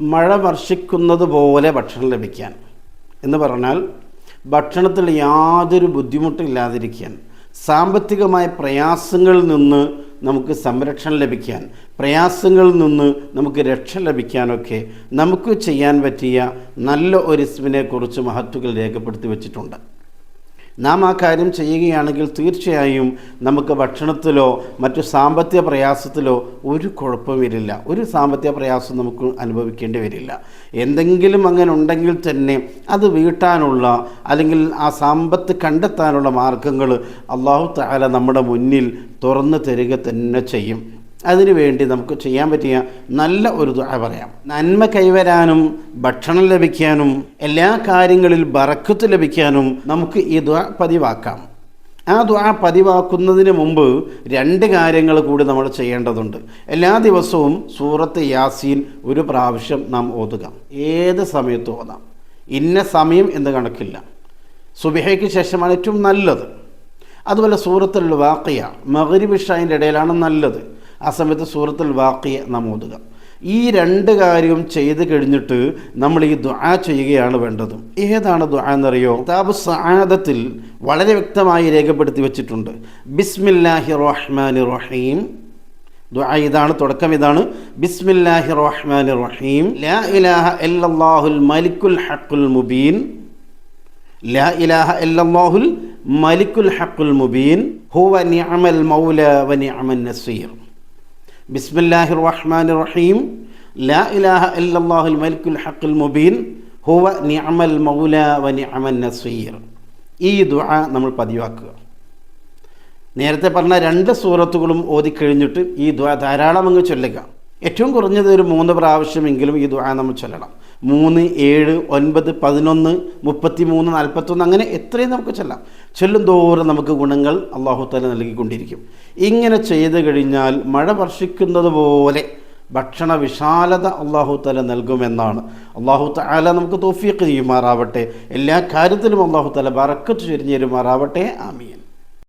മഴ വർഷിക്കുന്നത് പോലെ ഭക്ഷണം ലഭിക്കാൻ. എന്ന് പറഞ്ഞാൽ ഭക്ഷണത്തിൽ യാതൊരു ബുദ്ധിമുട്ടും ഇല്ലാതിരിക്കാൻ. സാമ്പത്തികമായ പ്രയാസങ്ങളിൽ നിന്ന് നമുക്ക് സംരക്ഷണം ലഭിക്കാൻ പ്രയാസങ്ങളിൽ നിന്ന് നമുക്ക് രക്ഷ ലഭിക്കാനൊക്കെ നമുക്ക് ചെയ്യാൻ പറ്റിയ നല്ല ഒരു ഇസ്മിനെക്കുറിച്ച് മഹത്തുകൾ രേഖപ്പെടുത്തി വച്ചിട്ടുണ്ട്. നാം ആ കാര്യം ചെയ്യുകയാണെങ്കിൽ തീർച്ചയായും നമുക്ക് ഭക്ഷണത്തിലോ മറ്റു സാമ്പത്തിക പ്രയാസത്തിലോ ഒരു കുഴപ്പം വരില്ല ഒരു സാമ്പത്തിക പ്രയാസം നമുക്ക് അനുഭവിക്കേണ്ടി വരില്ല. എന്തെങ്കിലും അങ്ങനെ ഉണ്ടെങ്കിൽ തന്നെ അത് വീട്ടാനുള്ള അല്ലെങ്കിൽ ആ സമ്പത്ത് കണ്ടെത്താനുള്ള മാർഗങ്ങൾ അള്ളാഹു താല നമ്മുടെ മുന്നിൽ തുറന്നു തരിക തന്നെ ചെയ്യും. അതിനുവേണ്ടി നമുക്ക് ചെയ്യാൻ പറ്റിയ നല്ല ഒരു ദുആ പറയാം. നന്മ കൈവരാനും ഭക്ഷണം ലഭിക്കാനും എല്ലാ കാര്യങ്ങളിൽ ബറക്കത്ത് ലഭിക്കാനും നമുക്ക് ഈ ദുആ പതിവാക്കാം. ആ ദുആ പതിവാക്കുന്നതിന് മുമ്പ് രണ്ട് കാര്യങ്ങൾ കൂടി നമ്മൾ ചെയ്യേണ്ടതുണ്ട്. എല്ലാ ദിവസവും സൂറത്ത് യാസീൻ ഒരു പ്രാവശ്യം നാം ഓതുക. ഏത് സമയത്ത് ഓതാം. ഇന്ന സമയം എന്ന് കണക്കില്ല. സുബിഹയ്ക്ക് ശേഷമാണ് ഏറ്റവും നല്ലത്. അതുപോലെ സൂറത്തുൽ വാക്കിയ മകരിബ് ഷായിന്റെ ഇടയിലാണ് നല്ലത്. ആ സമയത്ത് സൂറത്തുൽ വാക്കിയ നാം ഓതുക. ഈ രണ്ട് കാര്യവും ചെയ്ത് കഴിഞ്ഞിട്ട് നമ്മൾ ഈ ദുആ ചെയ്യുകയാണ് വേണ്ടത്. ഏതാണ് ദുആ എന്നറിയോ? കിതാബ് സഹാദത്തിൽ വളരെ വ്യക്തമായി രേഖപ്പെടുത്തി വെച്ചിട്ടുണ്ട്. ബിസ്മില്ലാഹി റഹ്മാനി റഹീം. ദുആ ഇതാണ് തുടക്കം ഇതാണ്. ബിസ്മില്ലാഹി റഹ്മാനി റഹീം. ലാ ഇലാഹ ഇല്ലല്ലാഹുൽ മലിക്കുൽ ഹക്കുൽ മുബീൻ. ലാ ഇലാഹ ഇല്ലല്ലാഹുൽ മലിക്കുൽ ഹക്കുൽ മുബീൻ. ഹുവ നിഅമൽ മൗല വ നിഅമൻ നസീർ. ബിസ്മില്ലാഹി റഹ്മാൻ റഹീം ലാ ഇലാഹ ഇല്ലല്ലാഹുൽ മലിക്കുൽ ഹക്കുൽ മുബീൻ. ഹുവ നിഅമൽ മൗല വ നിഅമൻ നസീർ. ഈ ദുആ നമ്മൾ പതിവാക്കുക. നേരത്തെ പറഞ്ഞ രണ്ട് സൂറത്തുകളും ഓതിക്കഴിഞ്ഞിട്ട് ഈ ദുആ ധാരാളം അങ്ങ് ചൊല്ലുക. ഏറ്റവും കുറഞ്ഞത് ഒരു മൂന്ന് പ്രാവശ്യമെങ്കിലും ഈ ദുആ നമ്മൾ ചൊല്ലണം. മൂന്ന് ഏഴ് ഒൻപത് പതിനൊന്ന് മുപ്പത്തി മൂന്ന് നാൽപ്പത്തൊന്ന് അങ്ങനെ എത്രയും നമുക്ക് ചെല്ലാം. ചെല്ലും തോറും നമുക്ക് ഗുണങ്ങൾ അള്ളാഹു തല നൽകിക്കൊണ്ടിരിക്കും. ഇങ്ങനെ ചെയ്തു കഴിഞ്ഞാൽ മഴ വർഷിക്കുന്നത് പോലെ ഭക്ഷണ വിശാലത അള്ളാഹു തല നൽകുമെന്നാണ്. അള്ളാഹു താല നമുക്ക് തോഫിയൊക്കെ ചെയ്യുമാറാവട്ടെ എല്ലാ കാര്യത്തിലും അള്ളാഹു തല ബറക്കത്ത് ചൊരിഞ്ഞു തരുമാറാവട്ടെ ആമീൻ.